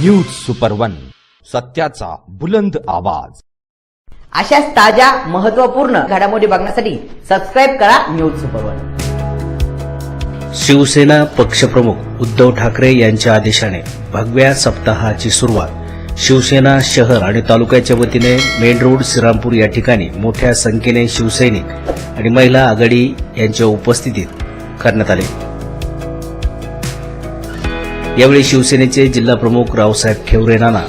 News super one सत्याचा बुलंद आवाज. अशाच ताज्या महत्त्वपूर्ण घडामोडी बघण्यासाठी सबस्क्राईब करा न्यूज सुपर वन शिवसेना पक्षप्रमुख उद्धव ठाकरे यांच्या आदेशाने भगव्या सप्ताहाची सुरुवात. शिवसेना शहर आणि तालुक्याच्या वतीने मेन रोड श्रीरामपूर या ठिकाणी मोठ्या संख्येने शिवसैनिक आणि महिला आघाडी यांच्या उपस्थितीत करण्यात आले. यावेळी शिवसेनेचे जिल्हाप्रमुख रावसाहेब खेवरे नाना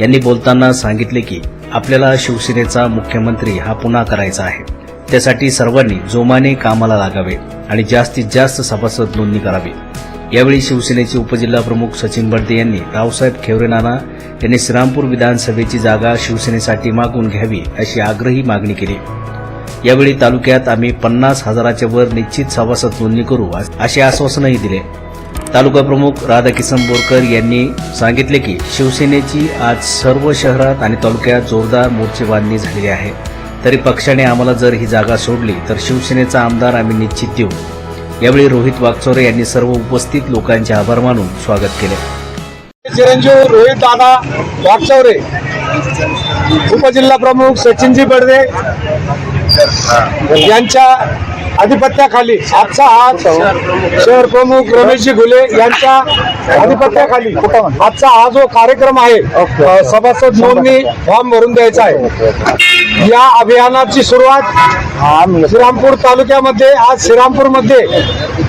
यांनी बोलताना सांगितले की आपल्याला शिवसेनेचा मुख्यमंत्री हा पुन्हा करायचा आहे. त्यासाठी सर्वांनी जोमाने कामाला लागावे आणि जास्तीत जास्त सभासद नोंदणी करावी. यावेळी शिवसेनेचे उपजिल्हाप्रमुख सचिन बडदे यांनी रावसाहेब खेवरे नाना यांनी श्रीरामपूर विधानसभेची जागा शिवसेनेसाठी मागून घ्यावी अशी आग्रही मागणी केली. यावेळी तालुक्यात आम्ही पन्नास हजाराच्या वर निश्चित सभासद नोंदणी करू असे आश्वासनही दिले. तालुका प्रमुख राधाकिसन बोरकर यांनी सांगितले की शिवसेनेची आज सर्व शहरात आणि तालुक्यात जोरदार मोर्चे बांधणी झालेली आहे. तरी पक्षाने आम्हाला जर ही जागा सोडली तर शिवसेनेचा आमदार आम्ही निश्चित देऊ. यावेळी रोहित वागचोरे यांनी सर्व उपस्थित लोकांचे आभार मानून स्वागत केले. चिरंजीव रोहित दादा वागचौरे उपजिल्हा प्रमुख सचिनजी बडदे यांच्या अधिपत्याखाली आजचा हा शहर प्रमुख रमेशजी घुले यांच्या अधिपत्याखाली आजचा हा जो कार्यक्रम आहे सभासद नोंदणी फॉर्म भरून द्यायचा आहे. या अभियानाची सुरुवात श्रीरामपूर तालुक्यामध्ये आज श्रीरामपूरमध्ये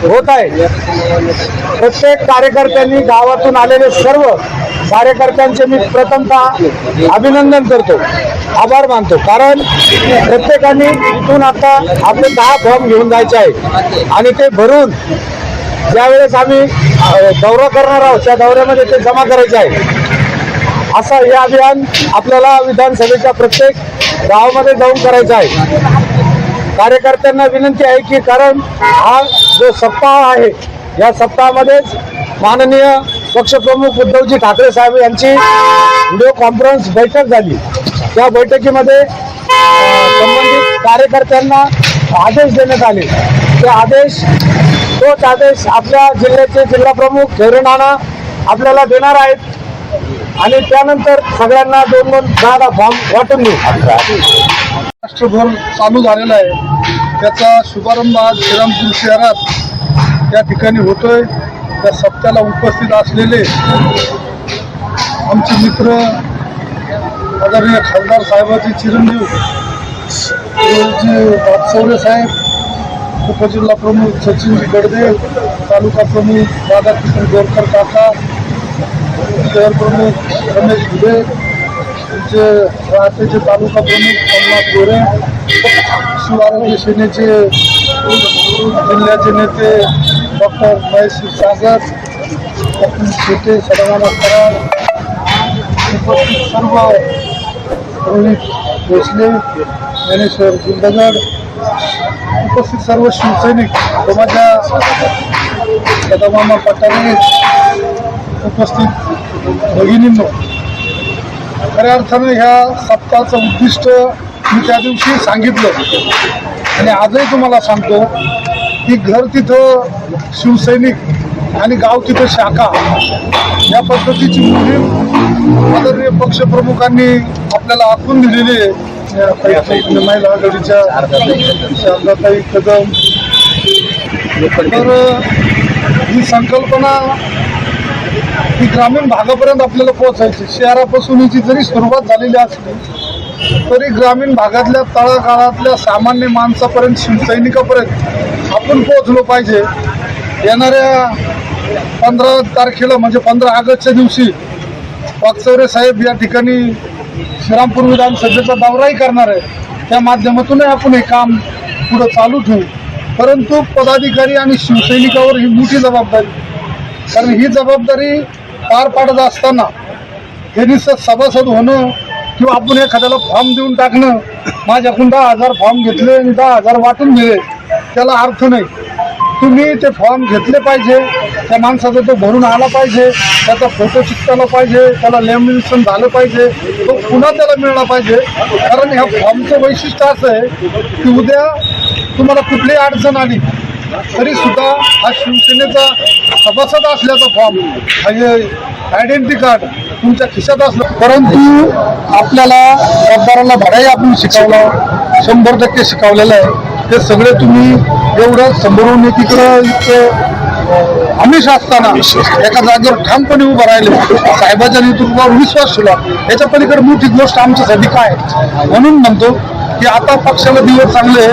होत आहे. प्रत्येक कार्यकर्त्यांनी गावातून आलेले सर्व कार्यकर्त्यांचे मी प्रथमतः अभिनंदन करतो आभार मानतो. कारण प्रत्येकाने इथून आता आपले दहा फॉर्म घेऊन जायचे आहे आणि ते भरून ज्यावेळेस आम्ही दौरा करणार आहोत त्या दौऱ्यामध्ये ते जमा करायचे आहे असं हे अभियान आपल्याला विधानसभेच्या प्रत्येक गावामध्ये जाऊन करायचं आहे. कार्यकर्त्यांना विनंती आहे की कारण हा जो सप्ताह आहे या सप्ताहामध्येच माननीय पक्षप्रमुख उद्धवजी ठाकरे साहेब यांची व्हिडिओ कॉन्फरन्स बैठक झाली. त्या बैठकीमध्ये संबंधित कार्यकर्त्यांना आदेश देण्यात आले. ते आदेश हो, तोच आदेश आपल्या जिल्ह्याचे जिल्हाप्रमुख खेरे नाना आपल्याला देणार आहेत. आणि त्यानंतर सगळ्यांना दोन दोन दहा फॉर्म वाटून देऊ राष्ट्रभर चालू झालेला आहे. त्याचा शुभारंभ आज श्रीरामपूर शहरात त्या ठिकाणी होतोय. त्या सप्त्याला उपस्थित असलेले आमचे मित्र आदरणीय खासदार साहेबाचे चिरंजीव जे साहेब उपजिल्हा प्रमुख सचिनजी गडदे तालुका प्रमुख राधाकृष्ण गोरकर काका शहर प्रमुख रमेश घुले तुमचे राहतेचे तालुका प्रमुख अमनाथ गोरे शिवारोग्य सेनेचे जिल्ह्याचे नेते डॉक्टर महेश सागर डॉक्टर शेटे सदामाना कराड उपस्थित सर्व रोहित भोसले ज्ञानेश्वर गुंडगड उपस्थित सर्व शिवसैनिक माझ्या कदमामा पटाणे उपस्थित भगिनींनो खऱ्या अर्थानं ह्या सप्ताहाचं उद्दिष्ट मी त्या दिवशी सांगितलं. आणि आजही तुम्हाला सांगतो की घर तिथं शिवसैनिक आणि गाव तिथं शाखा या पद्धतीची मोहीम आदरणीय पक्षप्रमुखांनी आपल्याला आखून दिलेली आहे. या काही आघाडीच्या शारदाताई कदम. तर ही संकल्पना ही ग्रामीण भागापर्यंत आपल्याला पोहोचायची. शहरापासून हिची जरी सुरुवात झालेली असली तरी ग्रामीण भागातल्या तळागाळातल्या सामान्य माणसापर्यंत शिवसैनिकापर्यंत आपण पोहोचलो पाहिजे. येणाऱ्या पंधरा तारखेला म्हणजे पंधरा ऑगस्टच्या दिवशी वागचौरे साहेब या ठिकाणी श्रीरामपूर विधानसभेचा दौराही करणार आहे. त्या माध्यमातूनही आपण हे काम पुढं चालू ठेवू. परंतु पदाधिकारी आणि शिवसैनिकावर ही मोठी जबाबदारी कारण ही जबाबदारी पार पाडत असताना हे नुसतं सभासद होणं किंवा आपण एखाद्याला फॉर्म देऊन टाकणं माझ्याकडून दहा हजार फॉर्म घेतले आणि दहा हजार वाटून दिले त्याला अर्थ नाही. तुम्ही ते फॉर्म घेतले पाहिजे त्या माणसाचा तो भरून आला पाहिजे त्याचा फोटो चिकटला पाहिजे त्याला लॅमिनेशन झालं पाहिजे तो पुन्हा त्याला मिळाला पाहिजे. कारण ह्या फॉर्मचं वैशिष्ट्य असं आहे की उद्या तुम्हाला कुठलीही अडचण आली तरी सुद्धा हा शिवसेनेचा सभासद असल्याचा फॉर्म आयडेंटिटी कार्ड तुमच्या खिशात असलं. परंतु आपल्याला गद्दाराला धडाही आपण शिकवलं शंभर टक्के शिकवलेलं आहे. ते सगळे तुम्ही एवढं समोरून एकीकडं इतकं अं, आमिष असताना एका जागेवर ठामपणे उभं राहिले. साहेबाच्या नेतृत्वावर विश्वास ठेवला. याच्या पलीकडे मोठी गोष्ट आमच्यासाठी काय म्हणून म्हणतो की आता पक्षाला दिवस चांगले.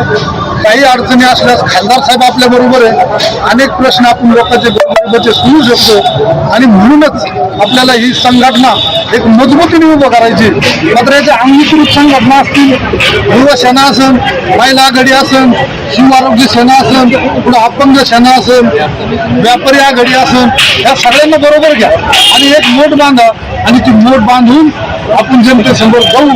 काही अडचणी असल्यास खासदार साहेब आपल्या बरोबर आहे. अनेक प्रश्न आपण लोकांचे गोरगरिबाचे सुरू शकतो. आणि म्हणूनच आपल्याला ही संघटना एक मजबूतीने उभं करायची. मात्र याच्या अंगीकृत संघटना असतील युवा सेना असन महिला आघाडी असन शिव आरोग्य सेना असेल पुढे अपंग सेना असेल व्यापारी आघाडी असेल या सगळ्यांना बरोबर घ्या. आणि एक मोठ बांधा आणि ती मोठ बांधून आपण जनतेसमोर जाऊ.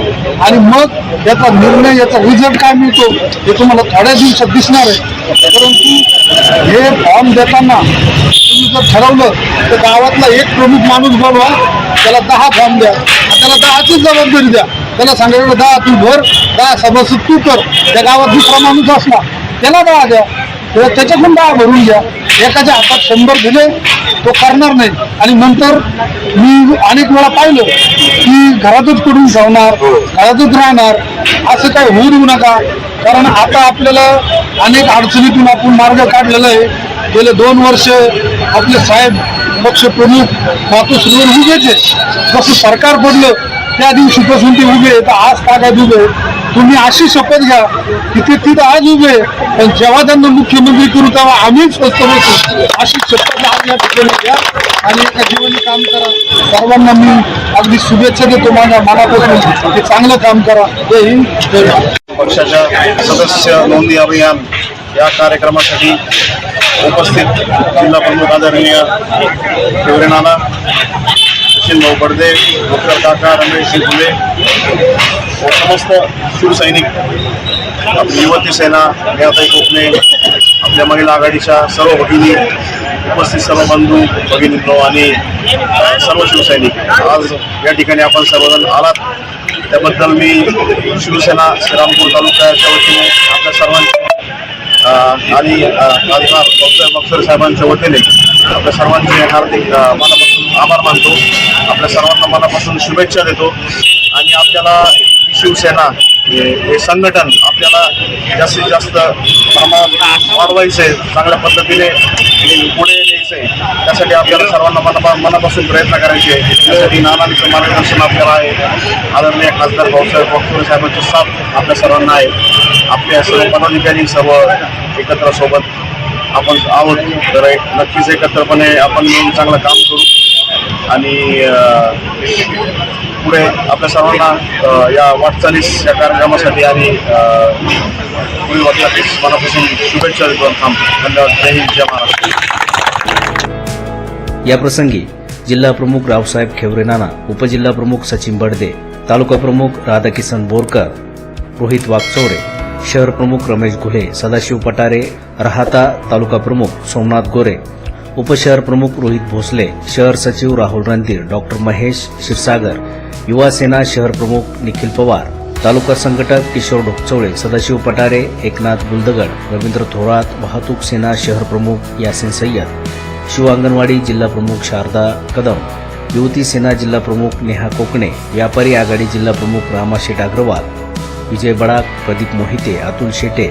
आणि मग याचा निर्णय याचा रिझल्ट काय मिळतो हे तुम्हाला थोड्या दिवसात दिसणार आहे. परंतु हे फॉर्म देताना तुम्ही जर ठरवलं तर गावातला एक प्रमुख माणूस बनवा त्याला दहा फॉर्म द्या. आणि त्याला दहाचीच जबाबदारी द्या. त्याला सांगितलं दहा तू भर दहा सभासद तू कर. त्या गावात दुसरा माणूस असला त्याला दहा द्या. किंवा त्याच्याकडून दहा भरून घ्या. एकाच्या हातात शंभर दिले तो करणार नाही. आणि नंतर मी अनेक वेळा पाहिलं की घरातच पडून ठेवणार घरातच राहणार असं काही होऊ देऊ नका. कारण आता आपल्याला अनेक अडचणीतून आपण मार्ग काढलेला आहे. गेले दोन वर्ष आपले साहेब पक्ष प्रमुख मातोश्रीवर उभेच जसं सरकार पडलं त्या दिवशीपासून ते उभे तर आज तागात उभे. तुम्ही अशी शपथ घ्या की ते तिथं आज उभे पण जेव्हा त्यांना मुख्यमंत्री करू तेव्हा आम्हीच स्वस्त बसू अशी शपथ आज या ठिकाणी घ्या आणि एका जीवनी काम करा. सर्वांना मी अगदी शुभेच्छा देतो माझ्या मनापासून. ते चांगलं काम करा. जय हिंद जय पक्षाच्या सदस्य नोंदी अभियान या कार्यक्रमासाठी उपस्थित जिल्हा प्रमुख आदरणीय शिवरे नाना सचिन बडदे डॉक्टर काका रमेश फुले व समस्त शिवसैनिक आपली युवती सेना नेताई कोकणे आपल्या महिला आघाडीच्या सर्व भगिनी उपस्थित सर्व बंधू भगिनींनो आणि सर्व शिवसैनिक आज या ठिकाणी आपण सर्वजण आलात. त्याबद्दल मी शिवसेना श्रीरामपूर तालुक्याच्या वतीने आपल्या सर्वांचे आणि खासदार डॉक्टर बक्षर साहेबांच्या वतीने आपल्या सर्वांचे हार्दिक मनापासून आभार मानतो. आपल्या सर्वांना मनापासून शुभेच्छा देतो. आणि आपल्याला शिवसेना हे संघटन आपल्याला जास्तीत जास्त प्रमाणात वाढवायचं आहे चांगल्या पद्धतीने पुढे न्यायचं आहे त्यासाठी आपल्याला सर्वांना मना मनापासून प्रयत्न करायचे आहे त्यासाठी नानांचं मार्गदर्शन आपल्याला आहे. आदरणीय खासदार भाऊसाहेब बक्षर साहेबांचे साथ आपल्या सर्वांना आहे. आपल्या सर्व पदाधिकारी सर्व एकत्र सोबत आपण आहोत. तर एक नक्कीच एकत्रपणे आपण मिळून चांगलं काम करू. आणि पुढे आपल्या सर्वांना या वाटचालीस या कार्यक्रमासाठी आणि पुढील वाटचालीस मनापासून शुभेच्छा देतो थांबतो. धन्यवाद. जय हिंद जय महाराष्ट्र. याप्रसंगी जिल्हा प्रमुख रावसाहेब खेवरे नाना उपजिल्हा प्रमुख सचिन बडदे तालुका प्रमुख राधाकिसन बोरकर रोहित वाघचौरे शहर प्रमुख रमेश घुले सदाशिव पटारे राहता तालुका प्रमुख सोमनाथ गोरे उपशहर प्रमुख रोहित भोसले शहर सचिव राहुल रणधीर डॉक्टर महेश क्षीरसागर युवा सेना शहर प्रमुख निखिल पवार तालुका संघटक किशोर ढोकचवळे सदाशिव पटारे एकनाथ बुलदगड रवींद्र थोरात वाहतूक सेना शहर प्रमुख यासिन सय्यद शिव अंगणवाडी जिल्हा प्रमुख शारदा कदम युवती सेना जिल्हा प्रमुख नेहा कोकणे व्यापारी आघाडी जिल्हा प्रमुख रामाशेठ अग्रवाल विजय बडाक प्रदीप मोहिते अतुल शेटे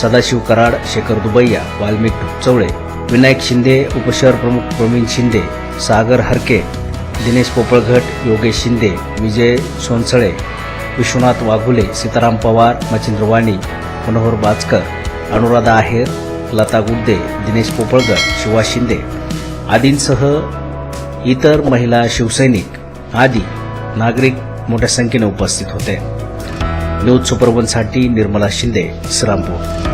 सदाशिव कराड शेखर दुबैया वाल्मिक ढुकचवळे विनायक शिंदे उपशहर प्रमुख प्रवीण शिंदे सागर हरके दिनेश पोपळघट योगेश शिंदे विजय सोनसळे विश्वनाथ वाघुले सीताराम पवार मच्छिंद्र वाणी मनोहर बाचकर अनुराधा आहेर लता गुड्डे दिनेश पोपळगड शिवा शिंदे आदींसह इतर महिला शिवसैनिक आदी नागरिक मोठ्या संख्येने उपस्थित होते. न्यूज सुपरवनसाठी निर्मला शिंदे श्रीरामपूर.